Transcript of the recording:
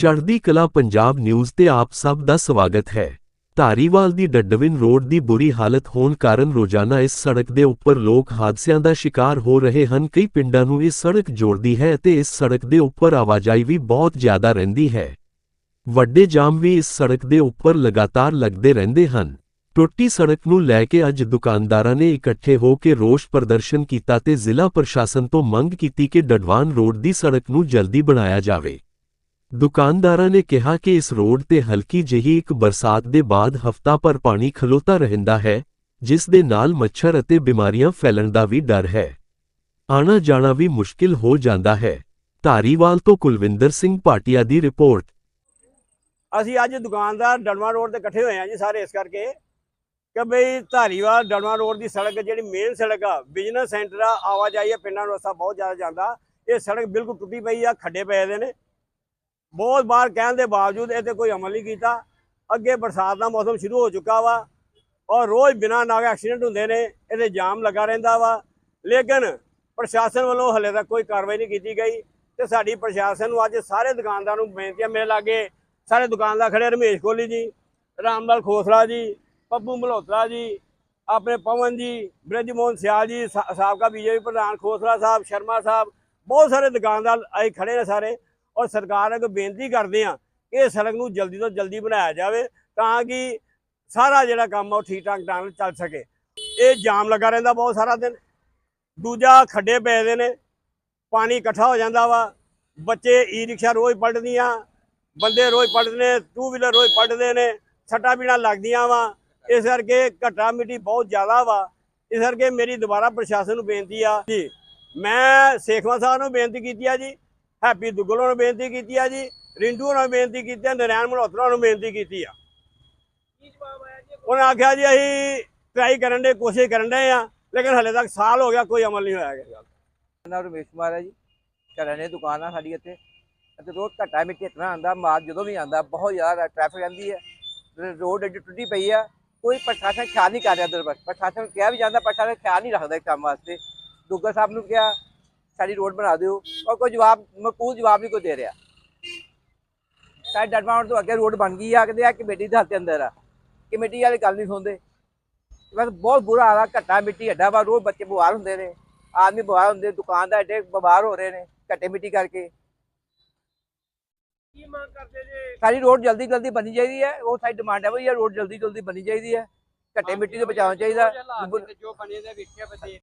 ਚੜ੍ਹਦੀ ਕਲਾ ਪੰਜਾਬ ਨਿਊਜ਼ ਤੇ ਆਪ ਸਭ ਦਾ ਸਵਾਗਤ ਹੈ। ਧਾਰੀਵਾਲ ਦੀ ਡੱਡਵਿਨ ਰੋਡ ਦੀ ਬੁਰੀ ਹਾਲਤ ਹੋਣ ਕਾਰਨ ਰੋਜ਼ਾਨਾ ਇਸ ਸੜਕ ਦੇ ਉੱਪਰ ਲੋਕ ਹਾਦਸਿਆਂ ਦਾ ਸ਼ਿਕਾਰ ਹੋ ਰਹੇ ਹਨ। ਕਈ ਪਿੰਡਾਂ ਨੂੰ ਇਹ ਸੜਕ ਜੋੜਦੀ ਹੈ ਅਤੇ ਇਸ ਸੜਕ ਦੇ ਉੱਪਰ ਆਵਾਜਾਈ ਵੀ ਬਹੁਤ ਜ਼ਿਆਦਾ ਰਹਿੰਦੀ ਹੈ। ਵੱਡੇ ਜਾਮ ਵੀ ਇਸ ਸੜਕ ਦੇ ਉੱਪਰ ਲਗਾਤਾਰ ਲੱਗਦੇ ਰਹਿੰਦੇ ਹਨ। ਟੁੱਟੀ ਸੜਕ ਨੂੰ ਲੈ ਕੇ ਅੱਜ ਦੁਕਾਨਦਾਰਾਂ ਨੇ ਇਕੱਠੇ ਹੋ ਕੇ ਰੋਸ ਪ੍ਰਦਰਸ਼ਨ ਕੀਤਾ ਤੇ ਜ਼ਿਲ੍ਹਾ ਪ੍ਰਸ਼ਾਸਨ ਤੋਂ ਮੰਗ ਕੀਤੀ ਕਿ ਡਡਵਾਨ ਰੋਡ ਦੀ ਸੜਕ ਨੂੰ ਜਲਦੀ ਬਣਾਇਆ ਜਾਵੇ। ਦੁਕਾਨਦਾਰਾਂ ਨੇ ਕਿਹਾ ਕਿ ਇਸ ਰੋਡ ਤੇ ਹਲਕੀ ਜਿਹੀ ਇੱਕ ਬਰਸਾਤ ਦੇ ਬਾਅਦ ਹਫ਼ਤਾ ਭਰ ਪਾਣੀ ਖਲੋਤਾ ਰਹਿੰਦਾ ਹੈ, ਜਿਸ ਦੇ ਨਾਲ ਮੱਛਰ ਅਤੇ ਬਿਮਾਰੀਆਂ ਫੈਲਣ ਦਾ ਵੀ ਡਰ ਹੈ। ਆਣਾ ਜਾਣਾ ਵੀ ਮੁਸ਼ਕਿਲ ਹੋ ਜਾਂਦਾ ਹੈ। ਧਾਰੀਵਾਲ ਤੋਂ ਕੁਲਵਿੰਦਰ ਸਿੰਘ ਭਾਟੀਆ ਦੀ ਰਿਪੋਰਟ। ਅਸੀਂ ਅੱਜ ਦੁਕਾਨਦਾਰ ਡਲਵਾ ਰੋਡ ਤੇ ਇਕੱਠੇ ਹੋਏ ਆ ਜੀ ਸਾਰੇ ਇਸ ਕਰਕੇ ਕਿ ਬਈ ਧਾਰੀਵਾਲ ਡਲਵਾ ਰੋਡ ਦੀ ਸੜਕ ਜਿਹੜੀ ਮੇਨ ਸੜਕ ਆ ਬਿਜ਼ਨਸ ਸੈਂਟਰ ਆ, ਆਵਾਜਾਈ ਆ, ਪਿੰਡਾਂ ਨੂੰ ਰਸਤਾ ਬਹੁਤ ਜ਼ਿਆਦਾ ਜਾਂਦਾ। ਇਹ ਸੜਕ ਬਿਲਕੁਲ ਟੁੱਟੀ ਪਈ ਆ, ਖੱਡੇ ਪਏ ਦੇ ਨੇ। ਬਹੁਤ ਵਾਰ ਕਹਿਣ ਦੇ ਬਾਵਜੂਦ ਇਹ ਤੇ ਕੋਈ ਅਮਲ ਨਹੀਂ ਕੀਤਾ। ਅੱਗੇ ਬਰਸਾਤ ਦਾ ਮੌਸਮ ਸ਼ੁਰੂ ਹੋ ਚੁੱਕਾ ਵਾ ਔਰ ਰੋਜ਼ ਬਿਨਾਂ ਨਾਗ ਐਕਸੀਡੈਂਟ ਹੁੰਦੇ ਨੇ, ਇਹਦੇ ਜਾਮ ਲੱਗਾ ਰਹਿੰਦਾ ਵਾ। ਲੇਕਿਨ ਪ੍ਰਸ਼ਾਸਨ ਵੱਲੋਂ ਹਲੇ ਤੱਕ ਕੋਈ ਕਾਰਵਾਈ ਨਹੀਂ ਕੀਤੀ ਗਈ ਤੇ ਸਾਡੀ ਪ੍ਰਸ਼ਾਸਨ ਨੂੰ ਅੱਜ ਸਾਰੇ ਦੁਕਾਨਦਾਰਾਂ ਨੂੰ ਬੇਨਤੀ ਆ ਮੇਰੇ ਲਾਗੇ ਸਾਰੇ ਦੁਕਾਨਦਾਰ ਖੜੇ ਰਮੇਸ਼ ਕੋਹਲੀ ਜੀ, ਰਾਮਲਾਲ ਖੋਸਲਾ ਜੀ, ਪੱਪੂ ਮਲਹੋਤਰਾ ਜੀ, ਆਪਣੇ ਪਵਨ ਜੀ ਬ੍ਰਿਜ ਮੋਹਨ ਸਿਆਲ ਜੀ, ਸਾ- ਸਾਬਕਾ ਬੀਜੇਪੀ ਪ੍ਰਧਾਨ ਖੋਸਲਾ ਸਾਹਿਬ, ਸ਼ਰਮਾ ਸਾਹਿਬ, ਬਹੁਤ ਸਾਰੇ ਦੁਕਾਨਦਾਰ ਆਏ ਖੜੇ ਨੇ ਸਾਰੇ। ਔਰ ਸਰਕਾਰ ਅੱਗੇ ਬੇਨਤੀ ਕਰਦੇ ਆ ਕਿ ਇਹ ਸੜਕ ਨੂੰ ਜਲਦੀ ਤੋਂ ਜਲਦੀ ਬਣਾਇਆ ਜਾਵੇ ਤਾਂ ਕਿ ਸਾਰਾ ਜਿਹੜਾ ਕੰਮ ਆ ਉਹ ਠੀਕ ਠਾਕ ਢੰਗ ਨਾਲ ਚੱਲ ਸਕੇ। ਇਹ ਜਾਮ ਲੱਗਾ ਰਹਿੰਦਾ ਬਹੁਤ ਸਾਰਾ ਦਿਨ। ਦੂਜਾ ਖੱਡੇ ਪਏ ਦੇ ਨੇ, ਪਾਣੀ ਇਕੱਠਾ ਹੋ ਜਾਂਦਾ ਵਾ। ਬੱਚੇ ਈ ਰਿਕਸ਼ਾ ਰੋਜ਼ ਪਲਟਦੀਆਂ ਬੰਦੇ ਰੋਜ਼ ਪਲਟਦੇ ਨੇ ਟੂ ਵੀਲਰ ਰੋਜ਼ ਪਲਟਦੇ ਨੇ, ਸੱਟਾਂ ਪੀੜਾਂ ਲੱਗਦੀਆਂ ਵਾ। ਇਸ ਕਰਕੇ ਘਟਾ ਮਿੱਟੀ ਬਹੁਤ ਜ਼ਿਆਦਾ ਵਾ। ਇਸ ਕਰਕੇ ਮੇਰੀ ਦੁਬਾਰਾ ਪ੍ਰਸ਼ਾਸਨ ਨੂੰ ਬੇਨਤੀ ਆ ਜੀ। ਮੈਂ ਸੇਖਵਾ ਸਾਹਿਬ ਨੂੰ ਬੇਨਤੀ ਕੀਤੀ ਆ ਜੀ ਹੈਪੀ ਦੁੱਗਲ ਨੂੰ ਬੇਨਤੀ ਕੀਤੀ ਆ ਜੀ ਰਿੰਡੂ ਹੋਰਾਂ ਨੂੰ ਬੇਨਤੀ ਕੀਤੀ ਆ, ਨਰੈਣ ਮਲਹੋਤਰਾ ਨੂੰ ਬੇਨਤੀ ਕੀਤੀ ਆ। ਉਹਨਾਂ ਆਖਿਆ ਜੀ, ਅਸੀਂ ਟਰਾਈ ਕਰਨ ਦੇ, ਕੋਸ਼ਿਸ਼ ਕਰਨ ਦੇ ਆ, ਲੇਕਿਨ ਹਲੇ ਤੱਕ ਸਾਲ ਹੋ ਗਿਆ, ਕੋਈ ਅਮਲ ਨਹੀਂ ਹੋਇਆ ਹੈਗਾ। ਨਾਮ ਰਮੇਸ਼ ਕੁਮਾਰ ਹੈ ਜੀ। ਕਰਿਆਨੇ ਦੀ ਦੁਕਾਨ ਆ ਸਾਡੀ ਇੱਥੇ। ਅਤੇ ਰੋਜ਼ ਘੱਟਾ ਮਿੱਟੀ ਇਤਨਾ ਆਂਦਾ ਮਾਲ ਜਦੋਂ ਵੀ ਆਂਦਾ ਬਹੁਤ ਜ਼ਿਆਦਾ ਟ੍ਰੈਫਿਕ ਰਹਿੰਦੀ ਹੈ। ਰੋਡ ਐਡੀ ਟੁੱਟੀ ਪਈ ਆ, ਕੋਈ ਪ੍ਰਸ਼ਾਸਨ ਖਿਆਲ ਨਹੀਂ ਕਰ ਰਿਹਾ ਦਰ ਪ੍ਰਸ਼ਾਸਨ ਕਿਹਾ ਵੀ ਜਾਂਦਾ, ਪ੍ਰਸ਼ਾਸਨ ਖਿਆਲ ਨਹੀਂ ਰੱਖਦਾ ਇਸ ਕੰਮ ਵਾਸਤੇ। ਦੁੱਗਾ ਸਾਹਿਬ ਨੂੰ ਕਿਹਾ ਸਾਡੀ ਰੋਡ ਬਣਾ ਦਿਓ ਔਰ ਕੋਈ ਜਵਾਬ ਮਕਬੂਲ ਜਵਾਬ ਨਹੀਂ ਕੋਈ ਦੇ ਰਿਹਾ ਸਾਡੀ ਡਟਮਾਉਣ ਤੋਂ ਅੱਗੇ ਰੋਡ ਬਣ ਗਈ ਆ ਕਹਿੰਦੇ ਆ ਕਮੇਟੀ ਦੇ ਹੱਥ ਦੇ ਅੰਦਰ ਆ ਕਮੇਟੀ ਵਾਲੇ ਗੱਲ ਨਹੀਂ ਸੁਣਦੇ ਬਸ ਬਹੁਤ ਬੁਰਾ ਹਾਲ ਘੱਟਾ ਮਿੱਟੀ ਅੱਡਾ ਵਾ ਰੋਜ਼ ਬੱਚੇ ਬਿਮਾਰ ਹੁੰਦੇ ਨੇ ਆਦਮੀ ਬਿਮਾਰ ਹੁੰਦੇ ਦੁਕਾਨਦਾਰ ਐਡੇ ਬਿਮਾਰ ਹੋ ਰਹੇ ਨੇ ਘੱਟੇ ਮਿੱਟੀ ਕਰਕੇ ਕੀ ਮੰਗ ਕਰਦੇ ਜੇ ਸਾਡੀ ਰੋਡ ਜਲਦੀ ਜਲਦੀ ਬਣੀ ਚਾਹੀਦੀ ਹੈ ਉਹ ਸਾਡੀ ਡਿਮਾਂਡ ਹੈ ਵੀ ਇਹ ਰੋਡ ਜਲਦੀ ਜਲਦੀ ਬਣੀ ਚਾਹੀਦੀ ਹੈ ਘੱਟੇ ਮਿੱਟੀ ਤੋਂ ਬਚਾਉਣਾ ਚਾਹੀਦਾ ਜੋ ਬਣੇ ਦੇ ਵੇਖਿਆ ਬਦੇ